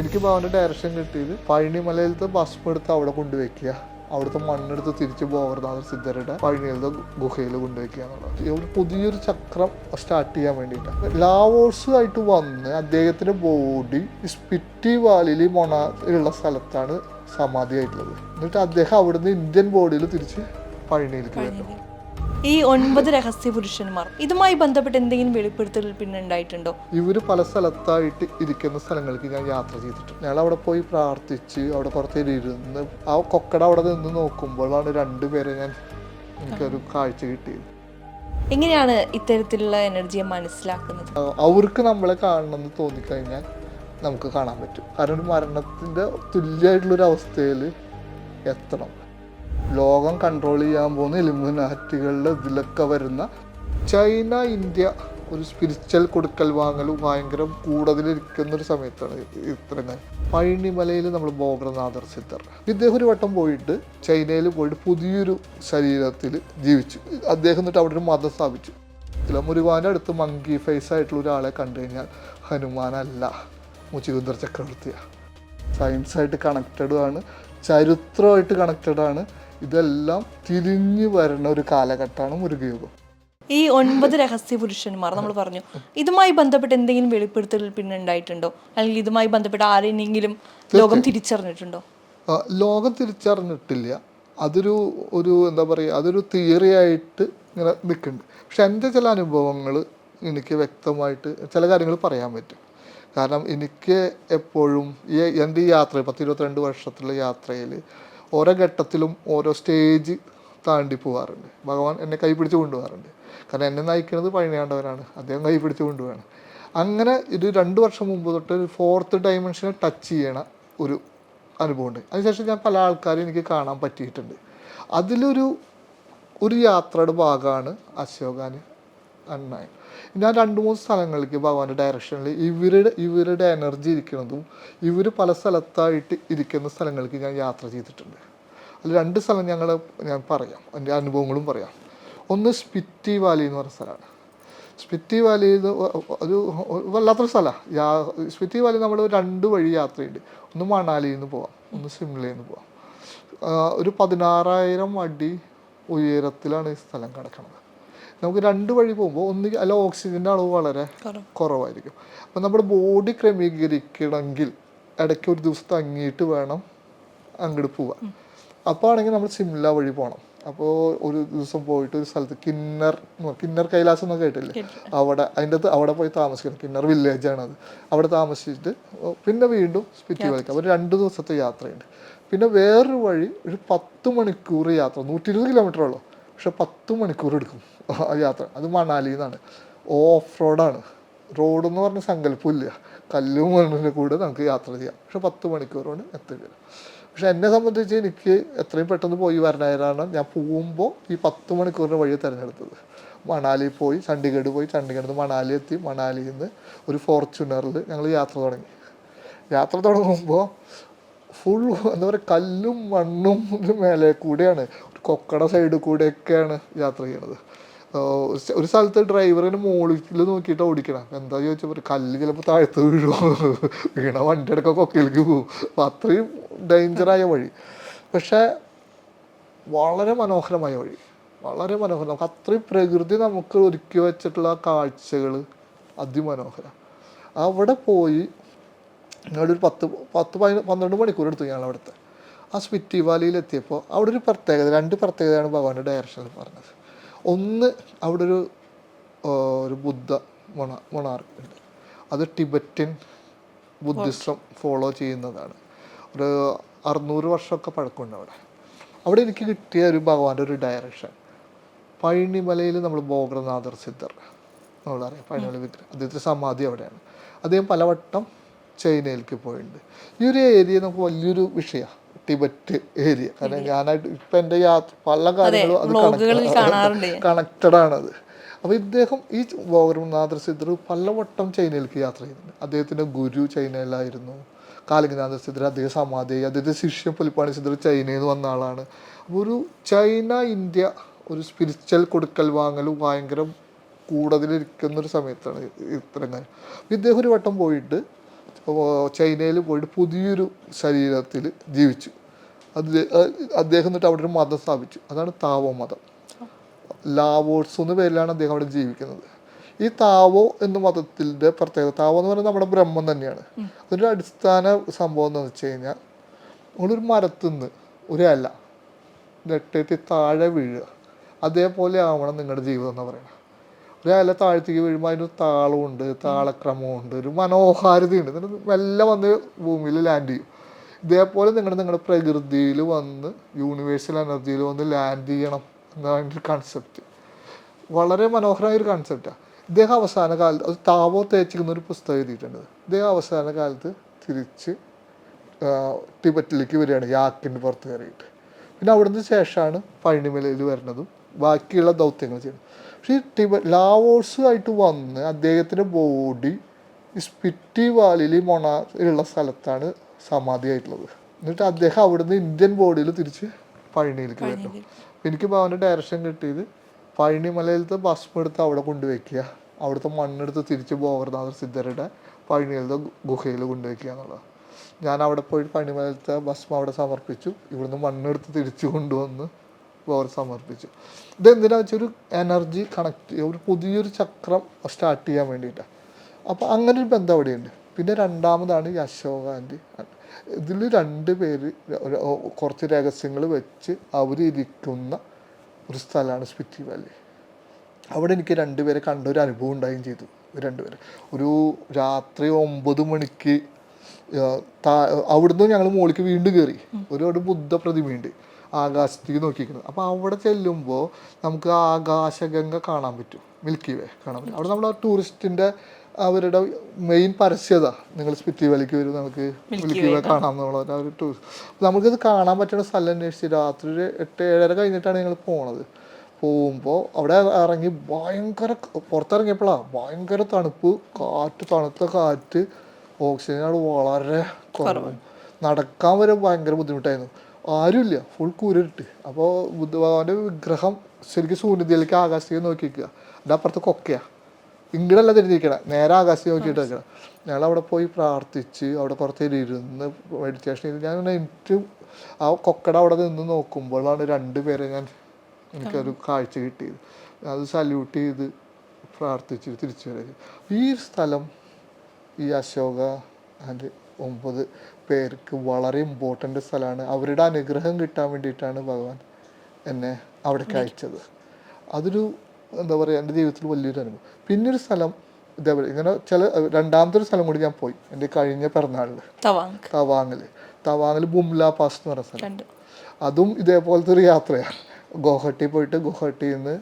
എനിക്ക് ഭവന്റെ ഡയറക്ഷൻ കിട്ടിയത് പഴനിമലയിലത്തെ ഭസ്മം എടുത്ത് അവിടെ കൊണ്ടുവയ്ക്കുക. അവിടുത്തെ മണ്ണെടുത്ത് തിരിച്ച് ബോവർനാഥ സിദ്ധരുടെ പഴനിയിലത്തെ ഗുഹയിൽ കൊണ്ടുവയ്ക്കുക എന്നുള്ളത്. ഇവിടെ പുതിയൊരു ചക്രം സ്റ്റാർട്ട് ചെയ്യാൻ വേണ്ടിയിട്ടാണ്. ലാവോഴ്സുമായിട്ട് വന്ന് അദ്ദേഹത്തിന്റെ ബോഡി സ്പിറ്റി വാലിയിൽ മൊണ ഉള്ള സ്ഥലത്താണ് സമാധിയായിട്ടുള്ളത്. എന്നിട്ട് അദ്ദേഹം അവിടുന്ന് ഇന്ത്യൻ ബോഡിയിൽ തിരിച്ച് പഴനിയിലേക്ക് വരുന്നു. ഈ ഒൻപത് രഹസ്യ പുരുഷന്മാർ. ഇതുമായി ബന്ധപ്പെട്ട് എന്തെങ്കിലും വെളിപ്പെടുത്തൽ പിന്നെ ഉണ്ടായിട്ടുണ്ടോ? ഇവർ പല സ്ഥലത്തായിട്ട് ഇരിക്കുന്ന സ്ഥലങ്ങൾക്ക് ഞാൻ യാത്ര ചെയ്തിട്ടുണ്ട്. ഞങ്ങൾ അവിടെ പോയി പ്രാർത്ഥിച്ച് അവിടെ പുറത്തേക്ക് ഇരുന്ന് ആ കൊക്കട അവിടെ നിന്ന് നോക്കുമ്പോഴാണ് രണ്ടുപേരെ ഞാൻ എനിക്കൊരു കാഴ്ച കിട്ടിയത്. എങ്ങനെയാണ് ഇത്തരത്തിലുള്ള എനർജിയെ മനസ്സിലാക്കുന്നത്? അവർക്ക് നമ്മളെ കാണണമെന്ന് തോന്നിക്കഴിഞ്ഞാൽ നമുക്ക് കാണാൻ പറ്റും. കാരണം ഒരു മരണത്തിന്റെ തുല്യമായിട്ടുള്ളൊരു അവസ്ഥയിൽ എത്തണം. ലോകം കൺട്രോൾ ചെയ്യാൻ പോകുന്ന എലിമിനാറ്റുകളുടെ ഇതിലൊക്കെ വരുന്ന ചൈന ഇന്ത്യ ഒരു സ്പിരിച്വൽ കൊടുക്കൽ വാങ്ങൽ ഭയങ്കര കൂടുതലിരിക്കുന്ന ഒരു സമയത്താണ് ഇത്രയും കാലം പഴനിമലയിൽ നമ്മൾ ബോഗ്രനാഥർ സിദ്ധർ. ഇദ്ദേഹം ഒരു വട്ടം പോയിട്ട് ചൈനയിൽ പോയിട്ട് പുതിയൊരു ശരീരത്തിൽ ജീവിച്ചു. അദ്ദേഹം എന്നിട്ട് അവിടെ ഒരു മതം സ്ഥാപിച്ചു. ചില മുരുവാന്റെ അടുത്ത് മങ്കി ഫേസ് ആയിട്ടുള്ള ഒരാളെ കണ്ടു കഴിഞ്ഞാൽ ഹനുമാനല്ല മുച്ചികുന്ദർ ചക്രവർത്തിയാണ് സയൻസായിട്ട് കണക്റ്റഡും ആണ് ചരിത്രമായിട്ട് കണക്റ്റഡാണ് ഇതെല്ലാം തിരിഞ്ഞു വരുന്ന ഒരു കാലഘട്ടമാണ് മുരുകയുഗം. ഈ ഒൻപത് രഹസ്യ പുരുഷന്മാർ നമ്മൾ പറഞ്ഞു ഇതുമായി ബന്ധപ്പെട്ട് എന്തെങ്കിലും വെളിപ്പെടുത്തൽ പിന്നെ ഉണ്ടായിട്ടുണ്ടോ? അല്ലെങ്കിൽ ഇതുമായി ബന്ധപ്പെട്ട് ആരെങ്കിലും ലോകം തിരിച്ചറിഞ്ഞിട്ടുണ്ടോ? ലോകം തിരിച്ചറിഞ്ഞിട്ടില്ല. അതൊരു ഒരു എന്താ പറയുക അതൊരു തിയറി ആയിട്ട് ഇങ്ങനെ നിൽക്കുന്നുണ്ട്. പക്ഷെ എന്റെ ചില അനുഭവങ്ങൾ എനിക്ക് വ്യക്തമായിട്ട് ചില കാര്യങ്ങൾ പറയാൻ പറ്റും. കാരണം എനിക്ക് എപ്പോഴും ഈ എന്റെ ഈ യാത്ര പത്ത് ഇരുപത്തിരണ്ട് വർഷത്തിലുള്ള യാത്രയിൽ ഓരോ ഘട്ടത്തിലും ഓരോ സ്റ്റേജ് താണ്ടി പോകാറുണ്ട് ഭഗവാൻ എന്നെ കൈപിടിച്ച് കൊണ്ടുപോകാറുണ്ട് കാരണം എന്നെ നയിക്കുന്നത് പഴനിയാണ്ടവരാണ്. അദ്ദേഹം കൈപിടിച്ച് കൊണ്ടുപോവാണ്. അങ്ങനെ ഒരു രണ്ട് വർഷം മുമ്പ് തൊട്ട് ഒരു ഫോർത്ത് ഡയമെൻഷനെ ടച്ച് ചെയ്യണ ഒരു അനുഭവമുണ്ട്. അതിനുശേഷം ഞാൻ പല ആൾക്കാരും എനിക്ക് കാണാൻ പറ്റിയിട്ടുണ്ട്. അതിലൊരു ഒരു യാത്രയുടെ ഭാഗമാണ് അശോകാന് അണ്ണായൻ ഞാൻ രണ്ട് മൂന്ന് സ്ഥലങ്ങളിലേക്ക് ഭഗവാന്റെ ഡയറക്ഷനിൽ ഇവരുടെ ഇവരുടെ എനർജി ഇരിക്കുന്നതും ഇവർ പല സ്ഥലത്തായിട്ട് ഇരിക്കുന്ന സ്ഥലങ്ങൾക്ക് ഞാൻ യാത്ര ചെയ്തിട്ടുണ്ട്. അതിൽ രണ്ട് സ്ഥലം ഞങ്ങൾ ഞാൻ പറയാം എന്റെ അനുഭവങ്ങളും പറയാം. ഒന്ന് സ്പിറ്റി വാലി എന്ന് പറഞ്ഞ സ്ഥലമാണ്. സ്പിറ്റി വാലി ഒരു വല്ലാത്തൊരു സ്ഥലമാണ് സ്പിറ്റി വാലി നമ്മൾ രണ്ട് വഴി യാത്രയുണ്ട് ഒന്ന് മണാലിയിൽ നിന്ന് പോവാം ഒന്ന് സിംലയിൽ നിന്ന് പോവാം. ഒരു പതിനാറായിരം അടി ഉയരത്തിലാണ് ഈ സ്ഥലം കിടക്കുന്നത് നമുക്ക് രണ്ട് വഴി പോകുമ്പോൾ ഒന്ന് അല്ല ഓക്സിജന്റെ അളവ് വളരെ കുറവായിരിക്കും. അപ്പം നമ്മുടെ ബോഡി ക്രമീകരിക്കണമെങ്കിൽ ഇടയ്ക്ക് ഒരു ദിവസം തങ്ങിയിട്ട് വേണം അങ്ങോട്ട് പോവാൻ. അപ്പോൾ ആണെങ്കിൽ നമ്മൾ സിംല വഴി പോകണം അപ്പോൾ ഒരു ദിവസം പോയിട്ട് ഒരു സ്ഥലത്ത് കിന്നർ കിന്നർ കൈലാസം എന്നൊക്കെ കേട്ടില്ലേ? അവിടെ അതിന്റെ അകത്ത് അവിടെ പോയി താമസിക്കണം. കിന്നർ വില്ലേജ് ആണ് അത്. അവിടെ താമസിച്ചിട്ട് പിന്നെ വീണ്ടും സ്പിറ്റി വലിക്കാം അപ്പോൾ രണ്ട് ദിവസത്തെ യാത്രയുണ്ട്. പിന്നെ വേറൊരു വഴി ഒരു പത്ത് മണിക്കൂർ യാത്ര. നൂറ്റി ഇരുപത് കിലോമീറ്റർ ഉള്ളൂ. പക്ഷെ പത്ത് മണിക്കൂർ എടുക്കും. യാത്ര. അത് മണാലി എന്നാണ്. ഓഫ് റോഡാണ് റോഡ് എന്ന് പറഞ്ഞ സങ്കല്പമില്ല കല്ലും മണ്ണിന്റെ കൂടെ നമുക്ക് യാത്ര ചെയ്യാം. പക്ഷെ പത്ത് മണിക്കൂർ കൊണ്ട് എത്തില്ല പക്ഷെ എന്നെ സംബന്ധിച്ച് എനിക്ക് എത്രയും പെട്ടെന്ന് പോയി വരണായാലാണ് ഞാൻ പോകുമ്പോൾ ഈ പത്ത് മണിക്കൂറിന്റെ വഴി തിരഞ്ഞെടുത്തത്. മണാലി പോയി ചണ്ഡീഗഡ് പോയി ചണ്ഡീഗഡിൽ നിന്ന് മണാലി എത്തി. മണാലിയിൽ നിന്ന് ഒരു ഫോർച്യൂണറിൽ ഞങ്ങൾ യാത്ര തുടങ്ങി. യാത്ര തുടങ്ങുമ്പോൾ ഫുൾ എന്താ പറയുക കല്ലും മണ്ണും മേലെ കൂടെയാണ്. ഒരു കൊക്കട സൈഡിൽ കൂടെയൊക്കെയാണ് യാത്ര ചെയ്യണത് ആ, ഒരു സ്ഥ- ഒരു സ്ഥലത്ത് ഡ്രൈവറിന് മുകളിൽ നോക്കിയിട്ട് ഓടിക്കണം. എന്താ ചോദിച്ചപ്പോൾ കല്ല് ചിലപ്പോൾ താഴത്ത് വീഴുമോ വീണ വണ്ടി അടക്കം കൊക്കയിലേക്ക് പോകും. അത്രയും ഡേഞ്ചറായ വഴി. പക്ഷേ വളരെ മനോഹരമായ വഴി. വളരെ മനോഹരം. നമുക്ക് അത്രയും പ്രകൃതി നമുക്ക് ഒരുക്കി വെച്ചിട്ടുള്ള കാഴ്ചകൾ അതിമനോഹരം. അവിടെ പോയി ഞങ്ങളൊരു പത്ത് പത്ത് പതിന പന്ത്രണ്ട് മണിക്കൂർ എടുത്തു ഞങ്ങൾ അവിടുത്തെ. ആ സ്പിറ്റി വാലിയിൽ എത്തിയപ്പോൾ അവിടെ ഒരു പ്രത്യേകത രണ്ട് പ്രത്യേകതയാണ് ഭഗവാന്റെ ഡയറക്ഷനിൽ പറഞ്ഞത്. ഒന്ന് അവിടെ ഒരു ഒരു ബുദ്ധ മൊണ മൊണാർക്ക് ഉണ്ട്. അത് ടിബറ്റൻ ബുദ്ധിസം ഫോളോ ചെയ്യുന്നതാണ്. ഒരു അറുന്നൂറ് വർഷമൊക്കെ പഴക്കമുണ്ട് അവിടെ. അവിടെ എനിക്ക് കിട്ടിയ ഒരു ഭഗവാന്റെ ഒരു ഡയറക്ഷൻ പഴനിമലയിൽ നമ്മൾ ബോഗ്രനാഥർ സിദ്ധർ നമ്മളറിയാം പഴനിമല വിഗ്രഹം. അദ്ദേഹത്തിന്റെ സമാധി അവിടെയാണ്. അദ്ദേഹം പലവട്ടം ചൈനയിലേക്ക് പോയിട്ടുണ്ട്. ഈ ഒരു ഏരിയ നമുക്ക് വലിയൊരു വിഷയമാണ്. Tibet area. കാരണം ഞാനായിട്ട് ഇപ്പം എന്റെ യാത്ര പല കാര്യങ്ങളും അത്. കണക്റ്റഡ് ആണത്. അപ്പോൾ ഇദ്ദേഹം ഈ ബോഗ്രനാഥർ സിദ്ധർ പലവട്ടം ചൈനയിലേക്ക് യാത്ര ചെയ്യുന്നുണ്ട് അദ്ദേഹത്തിന്റെ ഗുരു ചൈനയിലായിരുന്നു. കാലിംഗനാഥ സിദ്ധർ അദ്ദേഹം സമാധി അദ്ദേഹത്തെ ശിഷ്യം പുലിപ്പാണി സിദ്ധർ ചൈനയിൽ നിന്ന് വന്ന ആളാണ്. അപ്പോൾ ഒരു ചൈന ഇന്ത്യ ഒരു സ്പിരിച്വൽ കൊടുക്കൽ വാങ്ങൽ ഭയങ്കര കൂടുതലിരിക്കുന്ന ഒരു സമയത്താണ് ഇത്തരം കാര്യം ഇദ്ദേഹം ഒരു വട്ടം പോയിട്ട് ചൈനയിൽ പോയിട്ട് പുതിയൊരു ശരീരത്തിൽ ജീവിച്ചു. അത് അദ്ദേഹം എന്നിട്ട് അവിടെ ഒരു മതം സ്ഥാപിച്ചു. അതാണ് താവോ മതം. ലാവോട്സ് എന്ന പേരിലാണ് അദ്ദേഹം അവിടെ ജീവിക്കുന്നത്. ഈ താവോ എന്ന മതത്തിന്റെ പ്രത്യേകത താവോ എന്ന് പറയുന്നത് നമ്മുടെ ബ്രഹ്മം തന്നെയാണ്. അതിന്റെ അടിസ്ഥാന സംഭവം എന്ന് വെച്ച് കഴിഞ്ഞാൽ നമ്മളൊരു മരത്തുനിന്ന് ഒരു ഇല നെട്ടിട്ട് താഴെ വീഴുക. അതേപോലെ ആവണം നിങ്ങളുടെ ജീവിതം എന്ന് പറയുന്നത്. ഒരു ഇല താഴ്ത്തേക്ക് വീഴുമ്പോൾ അതിനൊരു താളമുണ്ട് താളക്രമമുണ്ട് ഒരു മനോഹാരിതയുണ്ട്. എന്നിട്ട് മെല്ലെ വന്ന് ഭൂമിയിൽ ലാൻഡ് ചെയ്യും. ഇതേപോലെ നിങ്ങൾ നിങ്ങളുടെ പ്രകൃതിയിൽ വന്ന് യൂണിവേഴ്സൽ എനർജിയിൽ വന്ന് ലാൻഡ് ചെയ്യണം എന്നാണ് ഒരു കൺസെപ്റ്റ് വളരെ മനോഹരമായ ഒരു കൺസെപ്റ്റാണ് ഇദ്ദേഹം അവസാന കാലത്ത് അത് താവോ തേച്ചിക്കുന്ന ഒരു പുസ്തകം എഴുതിയിട്ടുണ്ട്. ഇദ്ദേഹം അവസാന കാലത്ത് തിരിച്ച് ടിബറ്റിലേക്ക് വരികയാണ് യാക്കിന്റെ പുറത്ത് കയറിയിട്ട്. പിന്നെ അവിടുന്ന് ശേഷമാണ് പഴനിമലയിൽ വരുന്നതും ബാക്കിയുള്ള ദൗത്യങ്ങൾ ചെയ്യണം പക്ഷേ ഈ ടിബ ആയിട്ട് വന്ന് അദ്ദേഹത്തിന്റെ ബോഡി സ്പിറ്റി വാലിയിൽ മൊണ ഉള്ള സ്ഥലത്താണ് സമാധിയായിട്ടുള്ളത്. എന്നിട്ട് അദ്ദേഹം അവിടുന്ന് ഇന്ത്യൻ ബോഡിയിൽ തിരിച്ച് പഴനിയിലേക്ക് വരുന്നു എനിക്ക് അവന്റെ ഡയറക്ഷൻ കിട്ടിയത് പഴനിമലയിലത്തെ ഭസ്മം എടുത്ത് അവിടെ കൊണ്ടുവയ്ക്കുക അവിടുത്തെ മണ്ണെടുത്ത് തിരിച്ച് ബോവർനാഥർ സിദ്ധരുടെ പഴനിയിലത്തെ ഗുഹയിൽ കൊണ്ടുവയ്ക്കുക എന്നുള്ളതാണ്. ഞാൻ അവിടെ പോയി പഴനിമലയിലത്തെ ഭസ്മം അവിടെ സമർപ്പിച്ചു ഇവിടുന്ന് മണ്ണെടുത്ത് തിരിച്ചു കൊണ്ടുവന്ന് ബോർ സമർപ്പിച്ചു. ഇതെന്തിനാ വെച്ചാൽ ഒരു എനർജി കണക്ട് ഒരു പുതിയൊരു ചക്രം സ്റ്റാർട്ട് ചെയ്യാൻ വേണ്ടിയിട്ടാണ് അപ്പോൾ അങ്ങനെ ഒരു ബന്ധം അവിടെയുണ്ട്. പിന്നെ രണ്ടാമതാണ് ഈ അശോകാന്റെ ഇതിൽ രണ്ട് പേര് കുറച്ച് രഹസ്യങ്ങൾ വെച്ച് അവരിരിക്കുന്ന ഒരു സ്ഥലമാണ് സ്പിറ്റി വാലി അവിടെ എനിക്ക് രണ്ടുപേരെ കണ്ട ഒരു അനുഭവം ഉണ്ടായും ചെയ്തു. രണ്ടുപേരെ ഒരു രാത്രി ഒമ്പത് മണിക്ക് അവിടുന്ന് ഞങ്ങൾ മോളിക്ക് വീണ്ടും കയറി ഒരു ഒരു ബുദ്ധ പ്രതിമയുണ്ട് ആകാശത്തേക്ക് നോക്കിയിരിക്കുന്നത്. അപ്പോൾ അവിടെ ചെല്ലുമ്പോൾ നമുക്ക് ആകാശഗംഗ കാണാൻ പറ്റും. മിൽക്കി വേ കാണാൻ പറ്റും. അവിടെ നമ്മുടെ ടൂറിസ്റ്റിന്റെ അവരുടെ മെയിൻ പരസ്യത നിങ്ങൾ സ്പിറ്റി വലിക്ക് വരും നമുക്ക് മിൽക്കി വേ കാണാം എന്നുള്ള ആ ഒരു ടൂറിസ്റ്റ് നമുക്കിത് കാണാൻ പറ്റുന്ന സ്ഥലം അന്വേഷിച്ച് രാത്രി ഒരു എട്ട് ഏഴര കഴിഞ്ഞിട്ടാണ് ഞങ്ങൾ പോണത്. പോകുമ്പോൾ അവിടെ ഇറങ്ങി ഭയങ്കര പുറത്തിറങ്ങിയപ്പോഴാണ് ഭയങ്കര തണുപ്പ് കാറ്റ് തണുത്ത കാറ്റ് ഓക്സിജൻ അവിടെ വളരെ കുറവ്. നടക്കാൻ വരെ ഭയങ്കര ബുദ്ധിമുട്ടായിരുന്നു. ആരുമില്ല. ഫുൾ കൂരിട്ട്. അപ്പോൾ ബുദ്ധഭഗവാന്റെ വിഗ്രഹം ശരിക്കും സൂര്യനിധിയിലേക്ക് ആകാശത്തേക്ക് നോക്കി നിൽക്കുക അതിന്റെ അപ്പുറത്ത് കൊക്കയാ. ഇങ്ങടല്ല തിരിഞ്ഞിരിക്കണം. നേരെ ആകാശത്തേക്ക് നോക്കിയിട്ട് നിൽക്കണം. ഞങ്ങൾ അവിടെ പോയി പ്രാർത്ഥിച്ച് അവിടെ കുറച്ച് നേരം ഇരുന്ന് മെഡിറ്റേഷൻ ചെയ്ത് ഞാൻ എനിക്ക് ആ കൊക്കട അവിടെ നിന്ന് നോക്കുമ്പോഴാണ് രണ്ടുപേരെ ഞാൻ എനിക്കൊരു കാഴ്ച കിട്ടിയത്. അത് സല്യൂട്ട് ചെയ്ത് പ്രാർത്ഥിച്ച് തിരിച്ചു വരാം ഈ സ്ഥലം ഈ അശോക ആൻഡ് ഒമ്പത് പേർക്ക് വളരെ ഇമ്പോർട്ടന്റ് സ്ഥലമാണ്. അവരുടെ അനുഗ്രഹം കിട്ടാൻ വേണ്ടിയിട്ടാണ് ഭഗവാൻ എന്നെ അവിടേക്ക് അയച്ചത്. അതൊരു എന്താ പറയുക എന്റെ ജീവിതത്തിൽ വലിയൊരു അനുഭവം. പിന്നൊരു സ്ഥലം ഇതേപോലെ ഇങ്ങനെ ചില രണ്ടാമത്തെ ഒരു സ്ഥലം കൂടി ഞാൻ പോയി. എന്റെ കഴിഞ്ഞ പിറന്നാളിൽ തവാങ് തവാങ്ങിൽ തവാങ്ങിൽ ബുംല പാസ് എന്ന് പറയുന്ന സ്ഥലം. അതും ഇതേപോലത്തെ ഒരു യാത്രയാണ്. ഗുവാഹട്ടി പോയിട്ട് ഗുവാഹട്ടിയിൽ നിന്ന്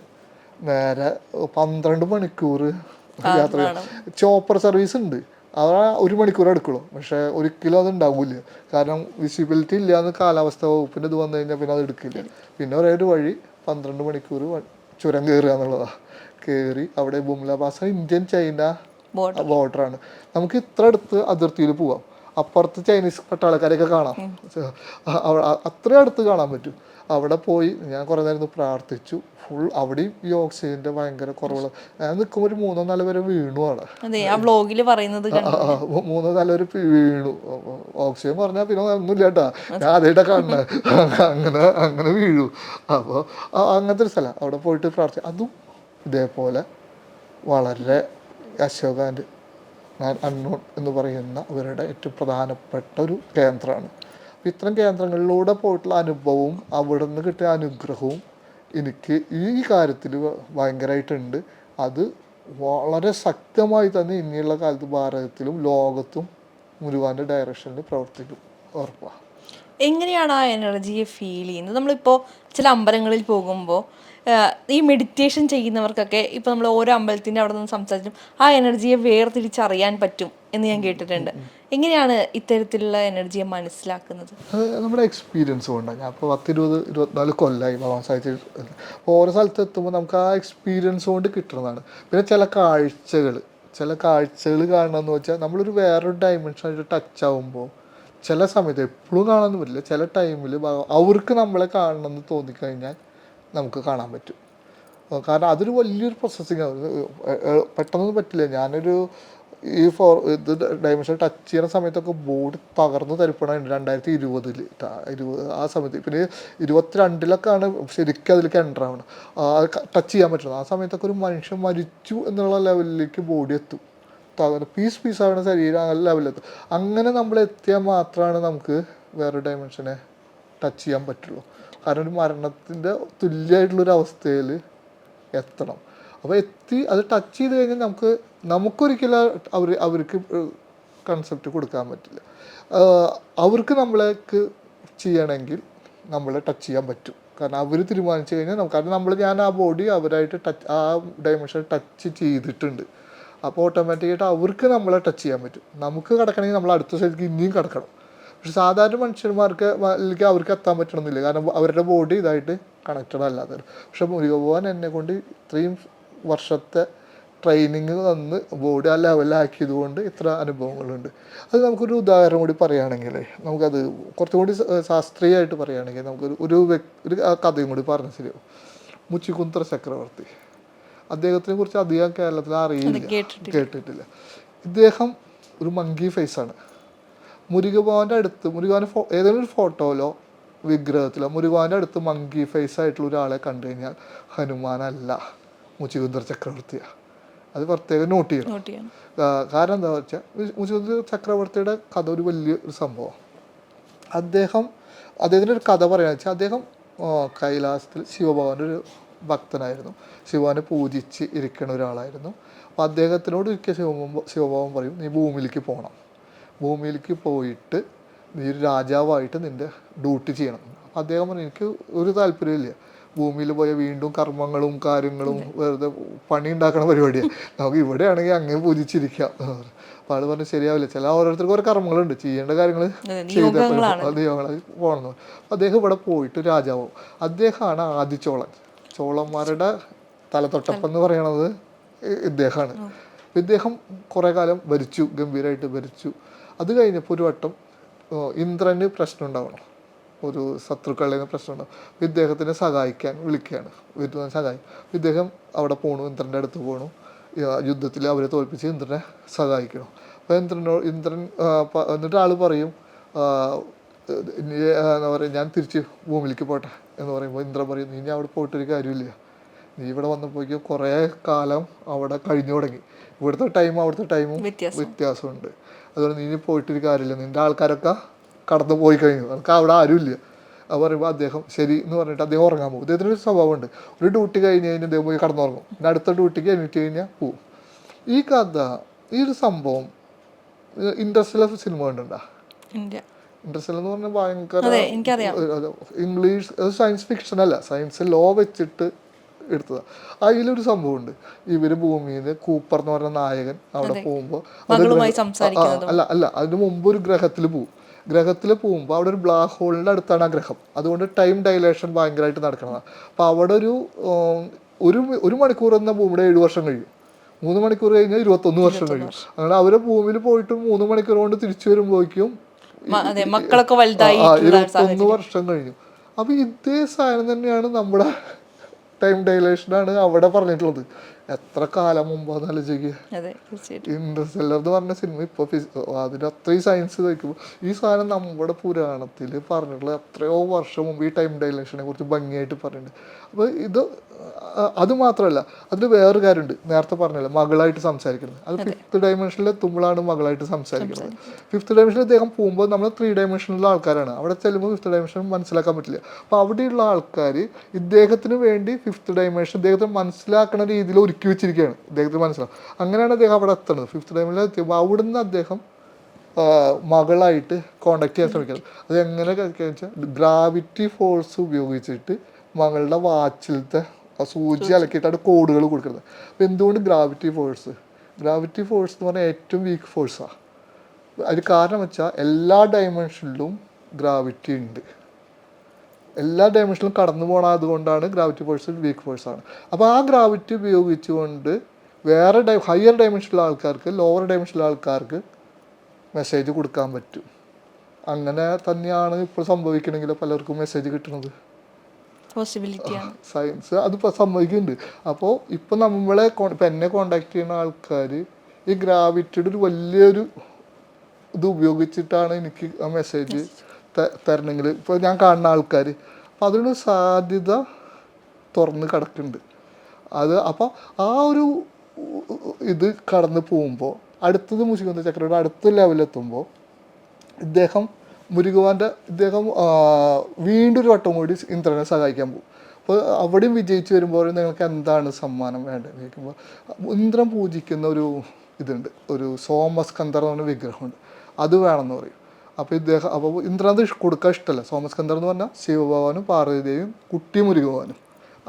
നേരെ പന്ത്രണ്ട് മണിക്കൂർ യാത്ര. ചോപ്പർ സർവീസ് ഉണ്ട്. അത് ഒരു മണിക്കൂർ എടുക്കുള്ളൂ. പക്ഷെ ഒരിക്കലും അത് ഉണ്ടാവില്ല. കാരണം വിസിബിലിറ്റി ഇല്ല എന്ന് കാലാവസ്ഥ വകുപ്പിന്റെ ഇത് വന്നു കഴിഞ്ഞാൽ പിന്നെ അത് എടുക്കില്ല. പിന്നെ ഒരേ ഒരു വഴി പന്ത്രണ്ട് മണിക്കൂർ ചുരം കയറുക എന്നുള്ളതാണ് കയറി അവിടെ Bumla pass Indian China border ബോർഡറാണ് നമുക്ക് ഇത്ര അടുത്ത് അതിർത്തിയിൽ പോവാം. അപ്പുറത്ത് ചൈനീസ് പട്ടാളക്കാരെയൊക്കെ കാണാം. അത്രയും അടുത്ത് കാണാൻ പറ്റും. അവിടെ പോയി ഞാൻ കുറേ നേരം പ്രാർത്ഥിച്ചു. ഫുൾ അവിടെയും ഈ ഓക്സിജന്റെ ഭയങ്കര കുറവുള്ള ഞാൻ നിൽക്കുമ്പോൾ ഒരു മൂന്നോ നാലോ പേര് വീണു ആണ് അതെ ആ വ്ളോഗിൽ പറയുന്നത് കണ്ടു ആ, ആ, മൂ- മൂന്നോ നാലോ പേര് വീണു. ഓക്സിജൻ പറഞ്ഞാൽ പിന്നെ ഒന്നുമില്ല കേട്ടാ ഞാൻ ആദ്യമായിട്ടാ കാണുന്നത് അങ്ങനെ അങ്ങനെ വീഴു അപ്പോൾ അങ്ങനത്തെ ഒരു സ്ഥലം. അവിടെ പോയിട്ട് പ്രാർത്ഥിച്ചു അതും ഇതേപോലെ വളരെ അശോകാന്റെ അൺനോൺ എന്ന് പറയുന്ന അവരുടെ ഏറ്റവും പ്രധാനപ്പെട്ട ഒരു കേന്ദ്രമാണ്. ഇത്തരം കേന്ദ്രങ്ങളിലൂടെ പോയിട്ടുള്ള അനുഭവവും അവിടെ നിന്ന് കിട്ടിയ അനുഗ്രഹവും എനിക്ക് ഈ കാര്യത്തിൽ ഭയങ്കരമായിട്ടുണ്ട് അത് വളരെ ശക്തമായി തന്നെ ഇനിയുള്ള കാലത്ത് ഭാരതത്തിലും ലോകത്തും മുരുവാന്റെ ഡയറക്ഷനിൽ പ്രവർത്തിക്കും. ഉറപ്പാണ് എങ്ങനെയാണ് ആ എനർജിയെ ഫീൽ ചെയ്യുന്നത്? നമ്മളിപ്പോൾ ചില അമ്പലങ്ങളിൽ പോകുമ്പോൾ ഈ മെഡിറ്റേഷൻ ചെയ്യുന്നവർക്കൊക്കെ ഇപ്പോൾ നമ്മൾ ഓരോ അമ്പലത്തിന്റെ അവിടെ നിന്ന് സംസാരിച്ചും ആ എനർജിയെ വേർതിരിച്ചറിയാൻ പറ്റും എന്ന് ഞാൻ കേട്ടിട്ടുണ്ട്. എങ്ങനെയാണ് ഇത്തരത്തിലുള്ള എനർജിയെ മനസ്സിലാക്കുന്നത്? നമ്മുടെ എക്സ്പീരിയൻസ് കൊണ്ടാണ് ഞാൻ ഇപ്പോൾ പത്തിരുപത് ഇരുപത്തിനാല് കൊല്ലമായി ഭഗവാൻ സാഹിത്യ ഓരോ സ്ഥലത്ത് എത്തുമ്പോൾ നമുക്ക് ആ എക്സ്പീരിയൻസ് കൊണ്ട് കിട്ടുന്നതാണ്. പിന്നെ ചില കാഴ്ചകൾ ചില കാഴ്ചകൾ കാണണം എന്ന് വെച്ചാൽ നമ്മളൊരു വേറൊരു ഡയമെൻഷനായിട്ട് ടച്ച് ആകുമ്പോൾ ചില സമയത്ത് എപ്പോഴും കാണാൻ പറ്റില്ല. ചില ടൈമിൽ അവർക്ക് നമ്മളെ കാണണമെന്ന് തോന്നിക്കഴിഞ്ഞാൽ നമുക്ക് കാണാൻ പറ്റും. കാരണം അതൊരു വലിയൊരു പ്രോസസ്സിങ് ആണ്. പെട്ടെന്നൊന്നും പറ്റില്ല. ഞാനൊരു ഈ ഫോർ ഇത് ഡൈമെൻഷൻ ടച്ച് ചെയ്യുന്ന സമയത്തൊക്കെ ബോർഡ് തകർന്നു തരിപ്പണുണ്ട് രണ്ടായിരത്തി ഇരുപതിൽ ഇരുപത് ആ സമയത്ത്. പിന്നെ ഇരുപത്തിരണ്ടിലൊക്കെയാണ് ശരിക്കും അതിലേക്ക് എന്റർ ആവണം ടച്ച് ചെയ്യാൻ പറ്റുന്നത്. ആ സമയത്തൊക്കെ ഒരു മനുഷ്യൻ മരിച്ചു എന്നുള്ള ലെവലിലേക്ക് ബോഡി എത്തും. തകർന്ന് പീസ് പീസ് ആവുന്ന ശരീരം ആ ലെവലിലെത്തും അങ്ങനെ നമ്മൾ എത്തിയാൽ മാത്രമാണ് നമുക്ക് വേറെ ഡയമെൻഷനെ ടച്ച് ചെയ്യാൻ പറ്റുള്ളൂ. കാരണം ഒരു മരണത്തിന്റെ തുല്യമായിട്ടുള്ളൊരു അവസ്ഥയിൽ എത്തണം. അപ്പോൾ എത്തി അത് ടച്ച് ചെയ്ത് കഴിഞ്ഞാൽ നമുക്ക് നമുക്കൊരിക്കലും അവർ അവർക്ക് കൺസെപ്റ്റ് കൊടുക്കാൻ പറ്റില്ല. അവർക്ക് നമ്മളേക്ക് ചെയ്യണമെങ്കിൽ നമ്മളെ ടച്ച് ചെയ്യാൻ പറ്റും. കാരണം അവർ തീരുമാനിച്ചു കഴിഞ്ഞാൽ നമുക്ക് കാരണം നമ്മൾ ഞാൻ ആ ബോഡി അവരായിട്ട് ടച്ച് ആ ഡയമെൻഷൻ ടച്ച് ചെയ്തിട്ടുണ്ട്. അപ്പോൾ ഓട്ടോമാറ്റിക്കായിട്ട് അവർക്ക് നമ്മളെ ടച്ച് ചെയ്യാൻ പറ്റും. നമുക്ക് കിടക്കണമെങ്കിൽ നമ്മൾ അടുത്ത സ്ഥലത്തേക്ക് ഇനിയും കിടക്കണം. പക്ഷെ സാധാരണ മനുഷ്യന്മാർക്ക് അല്ലെങ്കിൽ അവർക്ക് എത്താൻ പറ്റണമെന്നില്ല കാരണം അവരുടെ ബോഡി ഇതായിട്ട് കണക്റ്റഡ് അല്ലാതെ പക്ഷെ മുരുകഭവൻ എന്നെ കൊണ്ട് ഇത്രയും വർഷത്തെ ട്രെയിനിങ് തന്ന് ബോഡി ആ ലെവലാക്കിയത് കൊണ്ട് ഇത്ര അനുഭവങ്ങളുണ്ട്. അത് നമുക്കൊരു ഉദാഹരണം കൂടി പറയുകയാണെങ്കിൽ നമുക്കത് കുറച്ചും കൂടി ശാസ്ത്രീയമായിട്ട് പറയുകയാണെങ്കിൽ നമുക്കൊരു ഒരു ഒരു കഥയും കൂടി പറഞ്ഞു ശരിയാവും. മുച്ചിക്കുന്തർ ചക്രവർത്തി. അദ്ദേഹത്തിനെ കുറിച്ച് അധികം കേരളത്തിൽ അറിയില്ല. കേട്ടിട്ടില്ല. കേട്ടിട്ടില്ല. ഇദ്ദേഹം ഒരു മങ്കി ഫേസ് ആണ്. മുരുകഭവന്റെ അടുത്ത് മുരുകഭവന്റെ ഫോ ഏതെങ്കിലും ഒരു ഫോട്ടോയിലോ വിഗ്രഹത്തിലോ മുരുകാന്റെ അടുത്ത് മങ്കി ഫേസ് ആയിട്ടുള്ള ഒരാളെ കണ്ടു കഴിഞ്ഞാൽ ഹനുമാനല്ല മുച്ചികുന്ദർ ചക്രവർത്തിയാണ് അത് പ്രത്യേകം നോട്ട് ചെയ്യണം. കാരണം എന്താ വെച്ചാൽ മുച്ചികുന്ദർ ചക്രവർത്തിയുടെ കഥ ഒരു വലിയ ഒരു സംഭവം. അദ്ദേഹം അദ്ദേഹത്തിന്റെ ഒരു കഥ പറയുകയെന്ന് വെച്ചാൽ അദ്ദേഹം കൈലാസത്തിൽ ശിവഭഗവാന്റെ ഒരു ഭക്തനായിരുന്നു. ശിവനെ പൂജിച്ച് ഇരിക്കുന്ന ഒരാളായിരുന്നു. അപ്പോൾ അദ്ദേഹത്തിനോട് ഒരിക്കൽ ശിവ ശിവഭഗവാൻ പറയും നീ ഭൂമിയിലേക്ക് പോകണം ഭൂമിയിലേക്ക് പോയിട്ട് നീ ഒരു രാജാവായിട്ട് നിന്റെ ഡ്യൂട്ടി ചെയ്യണം. അപ്പം അദ്ദേഹം പറഞ്ഞു എനിക്ക് ഒരു താല്പര്യമില്ല ഭൂമിയിൽ പോയ വീണ്ടും കർമ്മങ്ങളും കാര്യങ്ങളും വെറുതെ പണി ഉണ്ടാക്കണ പരിപാടിയാണ് നമുക്ക് ഇവിടെയാണെങ്കിൽ അങ്ങനെ പൂജിച്ചിരിക്കാം. അപ്പോൾ ആൾ പറഞ്ഞു ശരിയാവില്ല. ചില ഓരോരുത്തർക്കും ഓരോ കർമ്മങ്ങളുണ്ട്. ചെയ്യേണ്ട കാര്യങ്ങൾ ചെയ്ത. നിയോഗങ്ങൾ പോകണം അദ്ദേഹം ഇവിടെ പോയിട്ട് രാജാവും. അദ്ദേഹമാണ് ആദ്യ ചോളൻ. ചോളന്മാരുടെ തലതൊട്ടപ്പം എന്ന് പറയണത് ഇദ്ദേഹമാണ്. ഇദ്ദേഹം കുറേ കാലം ഭരിച്ചു ഗംഭീരമായിട്ട് ഭരിച്ചു. അത് കഴിഞ്ഞപ്പോൾ ഒരു വട്ടം ഇന്ദ്രന് പ്രശ്നം ഉണ്ടാവണം. ഒരു ശത്രുക്കളിൽ നിന്ന് പ്രശ്നം ഉണ്ടാവും ഇദ്ദേഹത്തിനെ സഹായിക്കാൻ വിളിക്കുകയാണ്. വീട്ടിൽ സഹായിക്കും ഇദ്ദേഹം അവിടെ പോണു ഇന്ദ്രന്റെ അടുത്ത് പോണു. യുദ്ധത്തിൽ അവരെ തോൽപ്പിച്ച് ഇന്ദ്രനെ സഹായിക്കണം. അപ്പോൾ ഇന്ദ്രനോ ഇന്ദ്രൻ എന്നിട്ട് ആൾ പറയും എന്താ പറയുക ഞാൻ തിരിച്ച് ഭൂമിയിലേക്ക് പോട്ടെ എന്ന് പറയുമ്പോൾ ഇന്ദ്രൻ പറയും നീ ഞാൻ അവിടെ പോയിട്ടൊരു കാര്യമില്ല. നീ ഇവിടെ വന്നപ്പോഴേക്കും കുറേ കാലം അവിടെ കഴിഞ്ഞു തുടങ്ങി. ഇവിടുത്തെ ടൈം അവിടുത്തെ ടൈമും വ്യത്യാസമുണ്ട്. അതുകൊണ്ട് നീ പോയിട്ടൊരു കാര്യമില്ല. നിന്റെ ആൾക്കാരൊക്കെ കടന്നു പോയി കഴിഞ്ഞു. അവർക്ക് അവിടെ ആരുമില്ല. അത് പറയുമ്പോൾ അദ്ദേഹം ശരി എന്ന് പറഞ്ഞിട്ട് അദ്ദേഹം ഉറങ്ങാൻ പോകും. അദ്ദേഹത്തിന് ഒരു സ്വഭാവമുണ്ട്. ഒരു ഡ്യൂട്ടി കഴിഞ്ഞ് കഴിഞ്ഞാൽ അദ്ദേഹം പോയി കടന്നുറങ്ങും. പിന്നെ അടുത്ത ഡ്യൂട്ടിക്ക് എണീറ്റ് കഴിഞ്ഞാൽ പോവും. ഈ കഥ ഈ ഒരു സംഭവം ഇൻട്രസ്റ്റിലെ സിനിമ ഇന്ത്യ ഇൻഡസ്ട്രിയൽ എന്ന് പറഞ്ഞാൽ ഭയങ്കര ഇംഗ്ലീഷ് അത് സയൻസ് ഫിക്ഷൻ അല്ല. സയൻസ് ലോ വെച്ചിട്ട് എടുത്തതാണ് അതിലൊരു സംഭവമുണ്ട്. ഇവർ ഭൂമിയിൽ കൂപ്പർ എന്ന് പറഞ്ഞ നായകൻ അവിടെ പോകുമ്പോൾ. അല്ല അല്ല അതിന് മുമ്പ് ഒരു ഗ്രഹത്തിൽ പോകും ഗ്രഹത്തിൽ പോകുമ്പോൾ അവിടെ ഒരു ബ്ലാക്ക് ഹോളിന്റെ അടുത്താണ് ആ ഗ്രഹം. അതുകൊണ്ട് ടൈം ഡൈലേഷൻ ഭയങ്കരമായിട്ട് നടക്കണതാണ് അപ്പോൾ അവിടെ ഒരു ഒരു ഒരു മണിക്കൂർ എന്ന ഭൂമിയുടെ ഏഴ് വർഷം കഴിയും. മൂന്ന് മണിക്കൂർ കഴിഞ്ഞാൽ ഇരുപത്തൊന്ന് വർഷം കഴിയും. അങ്ങനെ അവരെ ഭൂമിയിൽ പോയിട്ട് മൂന്ന് മണിക്കൂർ കൊണ്ട് തിരിച്ചു വരുമ്പോഴേക്കും ഇരുപത്തൊന്ന് വർഷം കഴിഞ്ഞു. അപ്പൊ ഇതേ സാധനം തന്നെയാണ് നമ്മുടെ ടൈം ഡൈലേഷനാണ് അവിടെ പറഞ്ഞിട്ടുള്ളത്. എത്ര കാലം മുമ്പാന്നല്ല ചെയ്യുക ഇന്റർസ്റ്റെല്ലർ എന്ന് പറഞ്ഞ സിനിമ ഇപ്പോൾ അതിന് അത്രയും സയൻസ് നോക്കുമ്പോൾ ഈ സാധനം നമ്മുടെ പുരാണത്തിൽ പറഞ്ഞിട്ടുള്ള എത്രയോ വർഷം മുമ്പ് ഈ ടൈം ഡൈലേഷനെ കുറിച്ച് ഭംഗിയായിട്ട് പറയുന്നുണ്ട് അപ്പോൾ ഇത് അത് മാത്രമല്ല അതിൽ വേറൊരു കാര്യമുണ്ട്. നേരത്തെ പറഞ്ഞല്ലോ മകളായിട്ട് സംസാരിക്കുന്നത്. അത് ഫിഫ്ത്ത് ഡയമെൻഷനിൽ എത്തുമ്പോഴാണ് മകളായിട്ട് സംസാരിക്കുന്നത്. ഫിഫ്ത്ത് ഡയമെൻഷനിൽ അദ്ദേഹം പോകുമ്പോൾ നമ്മൾ ത്രീ ഡയമെൻഷനിലുള്ള ആൾക്കാരാണ്. അവിടെ ചെല്ലുമ്പോൾ ഫിഫ്ത്ത് ഡയമെൻഷൻ മനസ്സിലാക്കാൻ പറ്റില്ല. അപ്പോൾ അവിടെയുള്ള ആൾക്കാർ ഇദ്ദേഹത്തിന് വേണ്ടി ഫിഫ്ത്ത് ഡയമെൻഷൻ ഇദ്ദേഹത്തിന് മനസ്സിലാക്കുന്ന രീതിയിൽ ഒരുക്കി വെച്ചിരിക്കുകയാണ്. അദ്ദേഹത്തിന് മനസ്സിലാവും. അങ്ങനെയാണ് അദ്ദേഹം അവിടെ എത്തുന്നത് ഫിഫ്ത്ത് ടൈമിൽ എത്തിയപ്പോൾ അവിടുന്ന് അദ്ദേഹം മകളായിട്ട് കോണ്ടാക്ട് ചെയ്യാൻ ശ്രമിക്കുന്നത്. അത് എങ്ങനെ വെച്ചാൽ ഗ്രാവിറ്റി ഫോഴ്സ് ഉപയോഗിച്ചിട്ട് മകളുടെ വാച്ചിലത്തെ സൂചി അലക്കിയിട്ടാണ് കോഡുകൾ കൊടുക്കുന്നത്. അപ്പോൾ എന്തുകൊണ്ട് ഗ്രാവിറ്റി ഫോഴ്സ് ഗ്രാവിറ്റി ഫോഴ്സ് എന്ന് പറഞ്ഞാൽ ഏറ്റവും വീക്ക് ഫോഴ്സാണ് അതിന് കാരണം വെച്ചാൽ എല്ലാ ഡയമെൻഷനിലും ഗ്രാവിറ്റി ഉണ്ട്. എല്ലാ ഡയമെൻഷനിലും കടന്നു പോകണത് കൊണ്ടാണ് ഗ്രാവിറ്റി ഫോഴ്സ് വീക്ക് ഫോഴ്സ് ആണ്. അപ്പോൾ ആ ഗ്രാവിറ്റി ഉപയോഗിച്ചുകൊണ്ട് വേറെ ഡൈ ഹയർ ഡയമെൻഷനിലുള്ള ആൾക്കാർക്ക് ലോവർ ഡയമെൻഷനിലുള്ള ആൾക്കാർക്ക് മെസ്സേജ് കൊടുക്കാൻ പറ്റും. അങ്ങനെ തന്നെയാണ് ഇപ്പോൾ സംഭവിക്കണമെങ്കിൽ പലർക്കും മെസ്സേജ് കിട്ടുന്നത് സയൻസ് അതിപ്പോൾ സംഭവിക്കുന്നുണ്ട്. അപ്പോൾ ഇപ്പോൾ നമ്മളെ ഇപ്പം എന്നെ കോണ്ടാക്ട് ചെയ്യുന്ന ആൾക്കാർ ഈ ഗ്രാവിറ്റിയുടെ ഒരു വലിയൊരു ഇത് ഉപയോഗിച്ചിട്ടാണ് എനിക്ക് ആ മെസ്സേജ് തരണമെങ്കിൽ ഇപ്പോൾ ഞാൻ കാണുന്ന ആൾക്കാർ അപ്പോൾ അതിനൊരു സാധ്യത തുറന്ന് കിടക്കുന്നുണ്ട് അത് അപ്പോൾ ആ ഒരു ഇത് കടന്നു പോകുമ്പോൾ അടുത്തത് മുഷികുന്ന ചക്രയുടെ അടുത്ത ലെവലെത്തുമ്പോൾ ഇദ്ദേഹം മുരുകുവാന്റെ ഇദ്ദേഹം വീണ്ടും ഒരു വട്ടം കൂടി ഇന്ദ്രനെ സഹായിക്കാൻ പോകും. അപ്പോൾ അവിടെയും വിജയിച്ചു വരുമ്പോൾ നിങ്ങൾക്ക് എന്താണ് സമ്മാനം വേണ്ടത്? ചോദിക്കുമ്പോൾ ഇന്ദ്രൻ പൂജിക്കുന്ന ഒരു ഇതുണ്ട്. ഒരു സോമസ്കന്ധർ എന്ന് പറഞ്ഞ വിഗ്രഹമുണ്ട്. അത് വേണമെന്ന് പറയും. അപ്പോൾ ഇദ്ദേഹം അപ്പോൾ ഇന്ദ്രനാഥ് കൊടുക്കാൻ ഇഷ്ടമല്ല സോമസ്കന്ദർ എന്ന് പറഞ്ഞാൽ ശിവഭഗവാനും പാർവതിദേവിയും കുട്ടി മുരുകുവാനും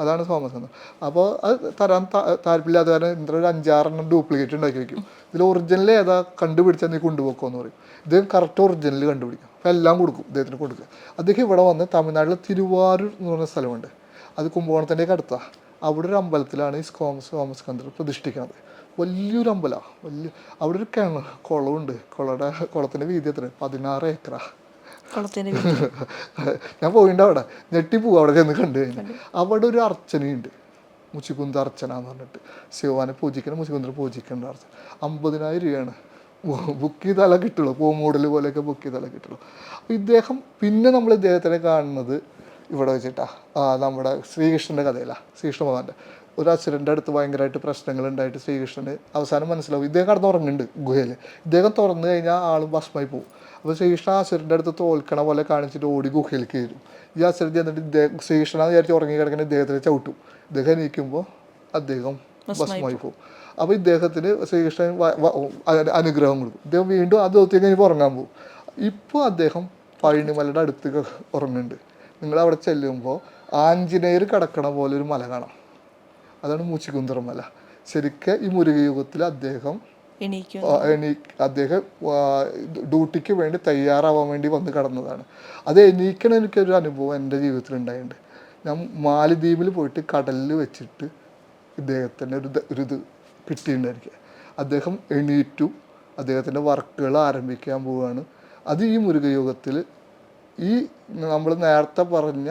അതാണ് സോമസ്കന്ദർ അപ്പോൾ അത് തരാൻ താല്പര്യമില്ലാത്ത കാരണം ഇന്ദ്രൻ ഒരു അഞ്ചാറെണ്ണം ഡ്യൂപ്ലിക്കേറ്റ് ഉണ്ടാക്കി വെക്കും. ഇതിൽ ഒറിജിനൽ ഏതാ കണ്ടുപിടിച്ചാൽ നീ കൊണ്ടുപോക്കോ എന്ന് പറയും. ഇദ്ദേഹം കറക്റ്റ് ഒറിജിനൽ കണ്ടുപിടിക്കും. അപ്പോൾ എല്ലാം കൊടുക്കും ഇദ്ദേഹത്തിന് കൊടുക്കുക. അദ്ദേഹം ഇവിടെ വന്ന് തമിഴ്നാട്ടിലെ തിരുവാരൂർ എന്ന് പറഞ്ഞ സ്ഥലമുണ്ട്. അത് കുംഭകോണത്തിന്റെയൊക്കെ അടുത്താ. അവിടെ ഒരു അമ്പലത്തിലാണ് ഈ തോമസ് സോമസ്കന്ദർ പ്രതിഷ്ഠിക്കുന്നത്. വലിയൊരു അമ്പലമാണ് വലിയ അവിടെ ഒരു കിണ കുളമുണ്ട് കുളയുടെ കുളത്തിന്റെ വീതി എത്ര പതിനാറ് ഏക്കറ. ഞാൻ പോയിട്ടുണ്ട് അവിടെ. ഞെട്ടിപ്പോവും അവിടെ ചെന്ന് കണ്ടു കഴിഞ്ഞാൽ അവിടെ ഒരു അർച്ചനയുണ്ട്. മുച്ചിക്കുന്ത അർച്ചന എന്ന് പറഞ്ഞിട്ട്. ശിവാനെ പൂജിക്കണം മുച്ചിക്കുന്തർ പൂജിക്കേണ്ട അർച്ചന. അമ്പതിനായിരം രൂപയാണ്. ബുക്ക് ചെയ്താലേ കിട്ടുള്ളൂ. മോഡൽ പോലെയൊക്കെ ബുക്ക് ചെയ്താലേ കിട്ടുള്ളൂ. അപ്പോൾ ഇദ്ദേഹം പിന്നെ നമ്മൾ ഇദ്ദേഹത്തിനെ കാണുന്നത് ഇവിടെ വെച്ചിട്ടാ. ആ നമ്മുടെ ശ്രീകൃഷ്ണന്റെ കഥയിലാണ് ശ്രീകൃഷ്ണ ഭഗവാന്റെ ഒരു അസുരന്റെ അടുത്ത് ഭയങ്കരമായിട്ട് പ്രശ്നങ്ങൾ ഉണ്ടായിട്ട് ശ്രീകൃഷ്ണന് അവസാനം മനസ്സിലാവും. ഇദ്ദേഹം കടന്നുറങ്ങുന്നുണ്ട് ഗുഹയിൽ. ഇദ്ദേഹം തുറന്നു കഴിഞ്ഞാൽ ആളും ഭസ്മായി പോകും അപ്പോൾ ശ്രീകൃഷ്ണ അസുരന്റെ അടുത്ത് തോൽക്കണ പോലെ കാണിച്ചിട്ട് ഓടി ഗുഹയിൽ കയറും. ഈ അസുരൻ ചെന്നിട്ട് ഇദ്ദേഹം ശ്രീകൃഷ്ണ വിചാരിച്ച് ഉറങ്ങി കിടക്കുന്ന ഇദ്ദേഹത്തിനെ ചവിട്ടും. ഇദ്ദേഹം എണീക്കുമ്പോൾ അദ്ദേഹം ഭസ്മായി പോകും അപ്പോൾ ഇദ്ദേഹത്തിന് ശ്രീകൃഷ്ണൻ അനുഗ്രഹം കൊടുക്കും. ഇദ്ദേഹം വീണ്ടും ആ ദിവസത്തേക്ക് കഴിഞ്ഞ് ഉറങ്ങാൻ പോകും ഇപ്പോൾ അദ്ദേഹം പഴനിമലയുടെ അടുത്ത് ഉറങ്ങുന്നുണ്ട്. നിങ്ങൾ അവിടെ ചെല്ലുമ്പോൾ ആഞ്ജനേയർ കിടക്കണ പോലെ ഒരു മല കാണാം. അതാണ് മൂച്ചിക്കുന്തറ മല ശരിക്കും ഈ മുരുകയുഗത്തിൽ അദ്ദേഹം എണീ അദ്ദേഹം ഡ്യൂട്ടിക്ക് വേണ്ടി തയ്യാറാവാൻ വേണ്ടി വന്ന് കടന്നതാണ്. അത് എണീക്കണ എനിക്കൊരു അനുഭവം എന്റെ ജീവിതത്തിൽ ഉണ്ടായിട്ടുണ്ട് ഞാൻ മാലിദ്വീപിൽ പോയിട്ട് കടലിൽ വെച്ചിട്ട് ഇദ്ദേഹത്തിന്റെ ഒരു ഒരു ഇത് കിട്ടിയിട്ടുണ്ടായിരിക്കുക. അദ്ദേഹം എണീറ്റു. അദ്ദേഹത്തിന്റെ വർക്കുകൾ ആരംഭിക്കാൻ പോവുകയാണ്. അത് ഈ മുരുകയുഗത്തിൽ ഈ നമ്മൾ നേരത്തെ പറഞ്ഞ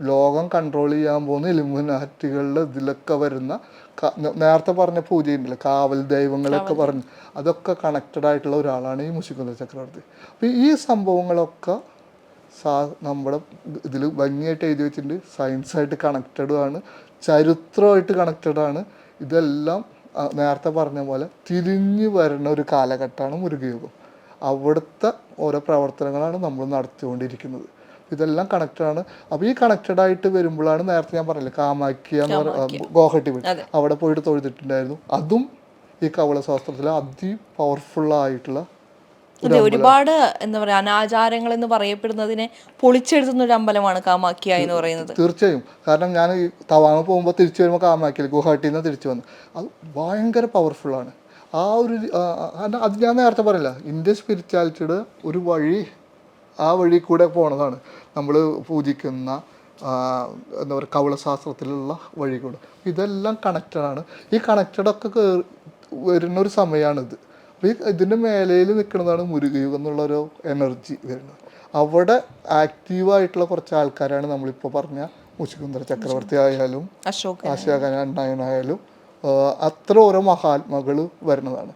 ലോകം കൺട്രോൾ ചെയ്യാൻ പോകുന്ന ഇലുമിനാറ്റികളുടെ ഇതിലൊക്കെ വരുന്ന നേരത്തെ പറഞ്ഞ പൂജയുണ്ടല്ലോ കാവൽ ദൈവങ്ങളൊക്കെ പറഞ്ഞ്. അതൊക്കെ കണക്റ്റഡ് ആയിട്ടുള്ള ഒരാളാണ് ഈ മുഷിക്കുന്ന ചക്രവർത്തി. അപ്പോൾ ഈ സംഭവങ്ങളൊക്കെ സാ നമ്മുടെ ഇതിൽ ഭംഗിയായിട്ട് എഴുതി വെച്ചിട്ടുണ്ട്. സയൻസായിട്ട് കണക്റ്റഡും ആണ്. ചരിത്രമായിട്ട് കണക്റ്റഡ് ആണ്. ഇതെല്ലാം നേരത്തെ പറഞ്ഞ പോലെ തിരിഞ്ഞു വരുന്ന ഒരു കാലഘട്ടമാണ് മുരുകയുഗം. അവിടുത്തെ ഓരോ പ്രവർത്തനങ്ങളാണ് നമ്മൾ നടത്തിക്കൊണ്ടിരിക്കുന്നത്. ഇതെല്ലാം കണക്റ്റഡ് ആണ്. അപ്പോൾ ഈ കണക്റ്റഡ് ആയിട്ട് വരുമ്പോഴാണ് നേരത്തെ ഞാൻ പറഞ്ഞില്ലേ കാമാക്കിയ എന്ന് പറഞ്ഞ ഗോഹട്ടി വീട്. അവിടെ പോയിട്ട് തൊഴുതിട്ടുണ്ടായിരുന്നു. അതും ഈ കവള ശാസ്ത്രത്തിലെ അതി പവർഫുൾ ആയിട്ടുള്ള അതെ ഒരുപാട് എന്താ പറയാ അനാചാരങ്ങൾ എന്ന് പറയപ്പെടുന്നതിനെ പൊളിച്ചെടുത്തുന്ന ഒരു അമ്പലമാണ് കാമാക്കിയ എന്ന് പറയുന്നത്. തീർച്ചയായും. കാരണം ഞാൻ ഈ തവാങ് പോകുമ്പോൾ തിരിച്ചു വരുമ്പോൾ കാമാക്കിയിൽ ഗുവാഹട്ടിയിൽ നിന്ന് തിരിച്ചു വന്നു. അത് ഭയങ്കര പവർഫുള്ളാണ് ആ ഒരു അത് ഞാൻ നേരത്തെ പറയില്ല. ഇന്ത്യൻ സ്പിരിച്വാലിറ്റിയുടെ ഒരു വഴി ആ വഴി കൂടെ പോണതാണ്. നമ്മൾ പൂജിക്കുന്ന എന്താ പറയുക കവളശാസ്ത്രത്തിലുള്ള വഴി കൂടെ ഇതെല്ലാം കണക്റ്റഡാണ് ഈ കണക്റ്റഡൊക്കെ കയറി വരുന്ന ഒരു സമയമാണിത് അപ്പോൾ ഈ ഇതിന്റെ മേലയിൽ നിൽക്കുന്നതാണ് മുരുകയുഗം എന്നുള്ളൊരു എനർജി വരുന്നത്. അവിടെ ആക്റ്റീവായിട്ടുള്ള കുറച്ച് ആൾക്കാരാണ് നമ്മളിപ്പോൾ പറഞ്ഞ മുശുകുന്ദര ചക്രവർത്തി ആയാലും അശോക് ആശാഖനായനായാലും അത്ര ഓരോ മഹാത്മകൾ വരുന്നതാണ്.